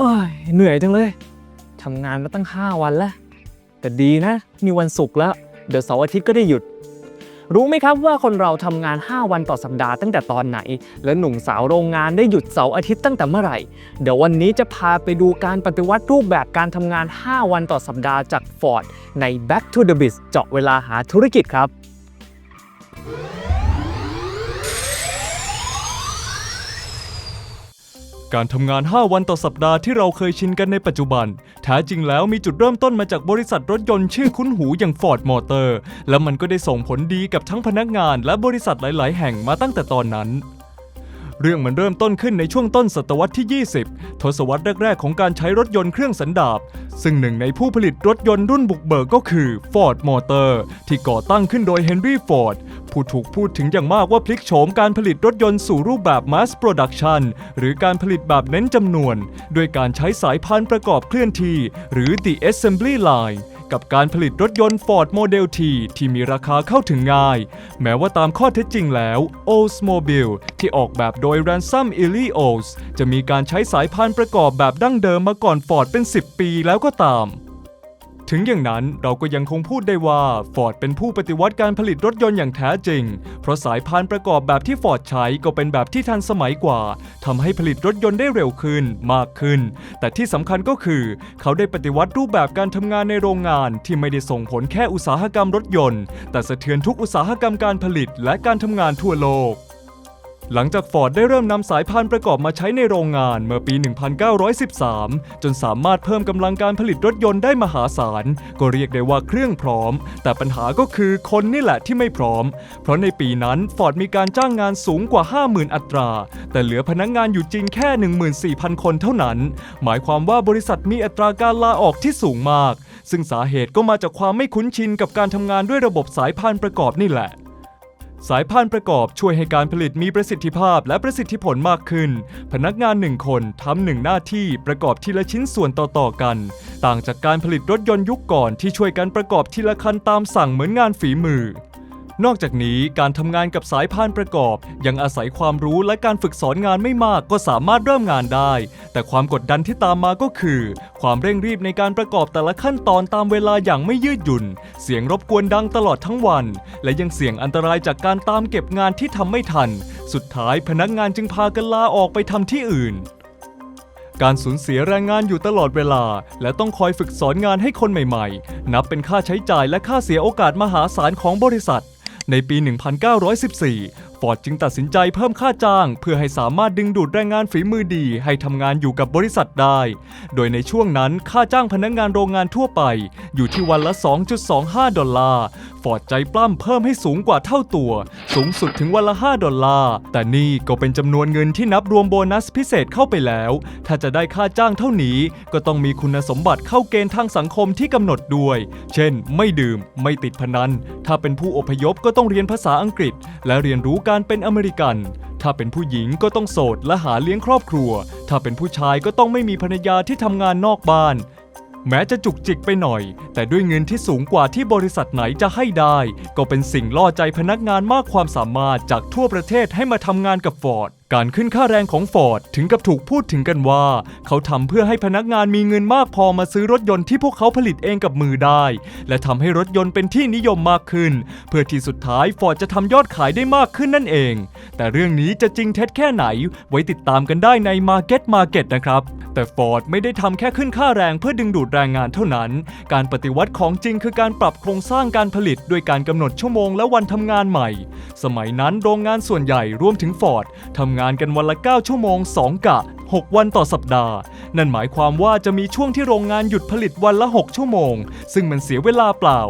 เอ้ยเหนื่อยจังเลยทำงานมาตั้ง 5 วันแล้ว แต่ดีนะ มีวันศุกร์แล้ว เดี๋ยวเสาร์อาทิตย์ก็ได้หยุด รู้ไหมครับว่าคนเราทำงาน 5 วันต่อสัปดาห์ตั้งแต่ตอนไหน และหนุ่มสาวโรงงานได้หยุดเสาร์อาทิตย์ตั้งแต่เมื่อไหร่ เดี๋ยววันนี้จะพาไปดูการปฏิวัติรูปแบบการทำงาน 5 วันต่อสัปดาห์จาก Ford ใน Back to the Biz เจาะเวลาหาธุรกิจครับ การทำงาน 5 วันต่อสัปดาห์ที่เราเคยชินกันในปัจจุบัน แท้จริงแล้วมีจุดเริ่มต้นมาจากบริษัทรถยนต์ชื่อคุ้นหูอย่าง Ford Motor และมันก็ได้ส่งผลดีกับทั้งพนักงานและบริษัทหลาย ๆ แห่งมาตั้งแต่ตอนนั้น เรื่องมันเริ่มต้นขึ้นในช่วงต้นศตวรรษที่ 20 ทศวรรษแรก ๆ ของการใช้รถยนต์เครื่องสันดาปซึ่งหนึ่งในผู้ผลิตรถยนต์รุ่นบุกเบิกก็คือ Ford Motor ที่ก่อตั้งขึ้นโดย Henry Ford ผู้ถูกพูดถึงอย่างมากว่าพลิกโฉมการผลิตรถยนต์สู่รูปแบบ Mass Production หรือการผลิตแบบเน้นจำนวน ด้วยการใช้สายพานประกอบเคลื่อนที่ หรือ The Assembly Line กับการผลิตรถยนต์ Ford Model T ที่มีราคาเข้าถึงง่าย แม้ว่าตามข้อเท็จจริงแล้ว Oldsmobile ที่ออกแบบโดย Ransom e l l i o s จะมีการใช้สายพานประกอบแบบดั้งเดิมมาก่อน Ford เป็น 10 ปีแล้วก็ตาม ถึงอย่างนั้นเราก็ยังคงพูดได้ว่า Ford เป็นผู้ปฏิวัติการผลิตรถยนต์อย่างแท้จริง เพราะสายพานประกอบแบบที่ Ford ใช้ก็เป็นแบบที่ทันสมัยกว่าทำให้ผลิตรถยนต์ได้เร็วขึ้นมากขึ้น แต่ที่สำคัญก็คือ เขาได้ปฏิวัติรูปแบบการทำงานในโรงงานที่ไม่ได้ส่งผลแค่อุตสาหกรรมรถยนต์ แต่สะเทือนทุกอุตสาหกรรมการผลิตและการทำงานทั่วโลก หลังจากฟอร์ดได้เริ่มนำสายพานประกอบมาใช้ในโรงงานเมื่อปี 1913 จนสามารถเพิ่มกำลังการผลิตรถยนต์ได้มหาศาล ก็เรียกได้ว่าเครื่องพร้อม แต่ปัญหาก็คือคนนี่แหละที่ไม่พร้อม เพราะในปีนั้นฟอร์ดมีการจ้างงานสูงกว่า 50,000 อัตรา แต่เหลือพนักงงานอยู่จริงแค่ 14,000 คนเท่านั้น หมายความว่าบริษัทมีอัตราการลาออกที่สูงมาก ซึ่งสาเหตุก็มาจากความไม่คุ้นชินกับการทำงานด้วยระบบสายพานประกอบนี่แหละ สายพานประกอบช่วยให้การผลิตมีประสิทธิภาพและประสิทธิผลมากขึ้น พนักงานหนึ่งคนทำหนึ่งหน้าที่ประกอบทีละชิ้นส่วนต่อๆกัน ต่างจากการผลิตรถยนต์ยุคก่อนที่ช่วยกันประกอบทีละคันตามสั่งเหมือนงานฝีมือ นอกจากนี้การทำงานกับสายพานประกอบ ยังอาศัยความรู้และการฝึกสอนงานไม่มากก็สามารถเริ่มงานได้ แต่ความกดดันที่ตามมาก็คือ ความเร่งรีบในการประกอบแต่ละขั้นตอนตามเวลาอย่างไม่ยืดหยุ่น เสียงรบกวนดังตลอดทั้งวัน และยังเสี่ยงอันตรายจากการตามเก็บงานที่ทำไม่ทัน สุดท้ายพนักงานจึงพากันลาออกไปทำที่อื่นการสูญเสียแรงงานอยู่ตลอดเวลา และต้องคอยฝึกสอนงานให้คนใหม่ๆ นับเป็นค่าใช้จ่ายและค่าเสียโอกาสมหาศาลของบริษัท ในปี 1914 ฟอร์ดจึงตัดสินใจเพิ่มค่าจ้าง เพื่อให้สามารถดึงดูดแรงงานฝีมือดี ให้ทำงานอยู่กับบริษัทได้ โดยในช่วงนั้นค่าจ้างพนักงานโรงงานทั่วไป อยู่ที่วันละ 2.25 ดอลลาร์ฟอร์ดใจปล้ำเพิ่มให้สูงกว่าเท่าตัว สูงสุดถึงวันละ 5 ดอลลาร์ แต่นี่ก็เป็นจำนวนเงินที่นับรวมโบนัสพิเศษเข้าไปแล้ว ถ้าจะได้ค่าจ้างเท่านี้ ก็ต้องมีคุณสมบัติเข้าเกณฑ์ทางสังคมที่กำหนดด้วย เช่น ไม่ดื่ม ไม่ติดพนัน ถ้าเป็นผู้อพยพก็ต้องเรียนภาษาอังกฤษ และเรียนรู้การการเป็นอเมริกัน ถ้าเป็นผู้หญิงก็ต้องโสดและหาเลี้ยงครอบครัว ถ้าเป็นผู้ชายก็ต้องไม่มีภรรยาที่ทำงานนอกบ้าน แม้จะจุกจิกไปหน่อย แต่ด้วยเงินที่สูงกว่าที่บริษัทไหนจะให้ได้ ก็เป็นสิ่งล่อใจพนักงานมากความสามารถจากทั่วประเทศให้มาทำงานกับฟอร์ด การขึ้นค่าแรงของฟอร์ดถึงกับถูกพูดถึงกันว่า เขาทำเพื่อให้พนักงานมีเงินมากพอมาซื้อรถยนต์ที่พวกเขาผลิตเองกับมือได้ และทำให้รถยนต์เป็นที่นิยมมากขึ้น เพื่อที่สุดท้ายฟอร์ดจะทำยอดขายได้มากขึ้นนั่นเอง แต่เรื่องนี้จะจริงเท็จแค่ไหน ไว้ติดตามกันได้ใน Market Market นะครับ แต่ฟอร์ดไม่ได้ทำแค่ขึ้นค่าแรงเพื่อดึงดูดแรงงานเท่านั้น การปฏิวัติของจริงคือการปรับโครงสร้างการผลิตด้วยการกำหนดชั่วโมงและวันทำงานใหม่ สมัยนั้นโรงงานส่วนใหญ่รวมถึงฟอร์ดทำงานกันวันละ 9 ชั่วโมง 2 กะ 6 วันต่อสัปดาห์ นั่นหมายความว่าจะมีช่วงที่โรงงานหยุดผลิตวันละ 6 ชั่วโมง ซึ่งมันเสียเวลาเปล่า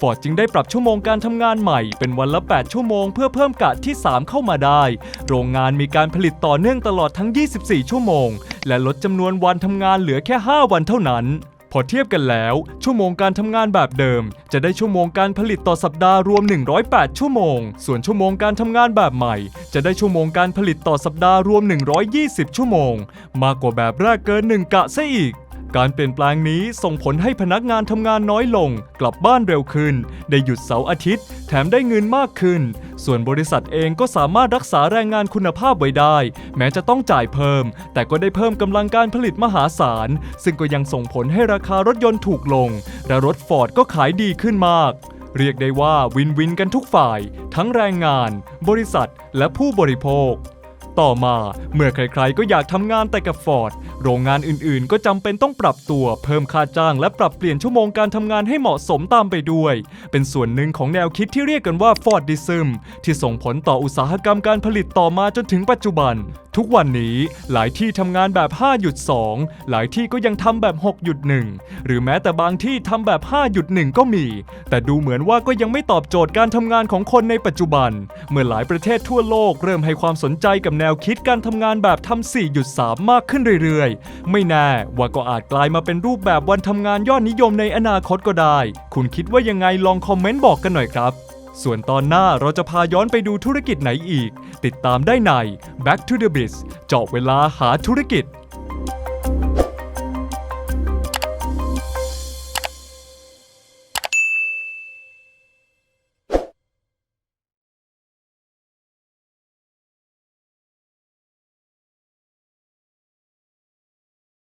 ฟอร์ดจึงได้ปรับชั่วโมงการทำงานใหม่เป็นวันละ 8 ชั่วโมง เพื่อเพิ่มกะที่ 3 เข้ามาได้ โรงงานมีการผลิตต่อเนื่องตลอดทั้ง 24 ชั่วโมง และลดจำนวนวันทำงานเหลือแค่ 5 วันเท่านั้น พอเทียบกันแล้ว ชั่วโมงการทำงานแบบเดิม จะได้ชั่วโมงการผลิตต่อสัปดาห์รวม 108 ชั่วโมง ส่วนชั่วโมงการทำงานแบบใหม่ จะได้ชั่วโมงการผลิตต่อสัปดาห์รวม 120 ชั่วโมง มากกว่าแบบแรกเกิน 1 กะซะอีก การเปลี่ยนแปลงนี้ส่งผลให้พนักงานทำงานน้อยลง กลับบ้านเร็วขึ้น ได้หยุดเสาร์อาทิตย์ แถมได้เงินมากขึ้น ส่วนบริษัทเองก็สามารถรักษาแรงงานคุณภาพไว้ได้ แม้จะต้องจ่ายเพิ่ม แต่ก็ได้เพิ่มกำลังการผลิตมหาศาล ซึ่งก็ยังส่งผลให้ราคารถยนต์ถูกลง และรถฟอร์ดก็ขายดีขึ้นมาก เรียกได้ว่าวินวินกันทุกฝ่าย ทั้งแรงงาน บริษัท และผู้บริโภค ต่อมาเมื่อใครๆก็อยากทำงานแต่กับฟอร์ดโรงงานอื่นๆ ก็จำเป็นต้องปรับตัว เพิ่มค่าจ้างและปรับเปลี่ยนชั่วโมงการทำงานให้เหมาะสมตามไปด้วย เป็นส่วนหนึ่งของแนวคิดที่เรียกกันว่าฟอร์ดดิซึมที่ส่งผลต่ออุตสาหกรรมการผลิตต่อมาจนถึงปัจจุบันทุกวันนี้หลายที่ทำงานแบบ5.2หลายที่ก็ยังทำแบบ6.1หรือแม้แต่บางที่ทำแบบ5.1ก็มี แต่ดูเหมือนว่าก็ยังไม่ตอบโจทย์การทำงานของคนในปัจจุบัน เมื่อหลายประเทศทั่วโลกเริ่มให้ความสนใจกับแนวคิดการทำงานแบบทำ4.3มากขึ้นเรื่อยๆ ไม่แน่ว่าก็อาจกลายมาเป็นรูปแบบวันทำงานยอดนิยมในอนาคตก็ได้ คุณคิดว่ายังไงลองคอมเมนต์บอกกันหน่อยครับ ส่วนตอนหน้าเราจะพาย้อนไปดูธุรกิจไหนอีก ติดตามได้ใน Back to the Biz เจาะเวลาหาธุรกิจ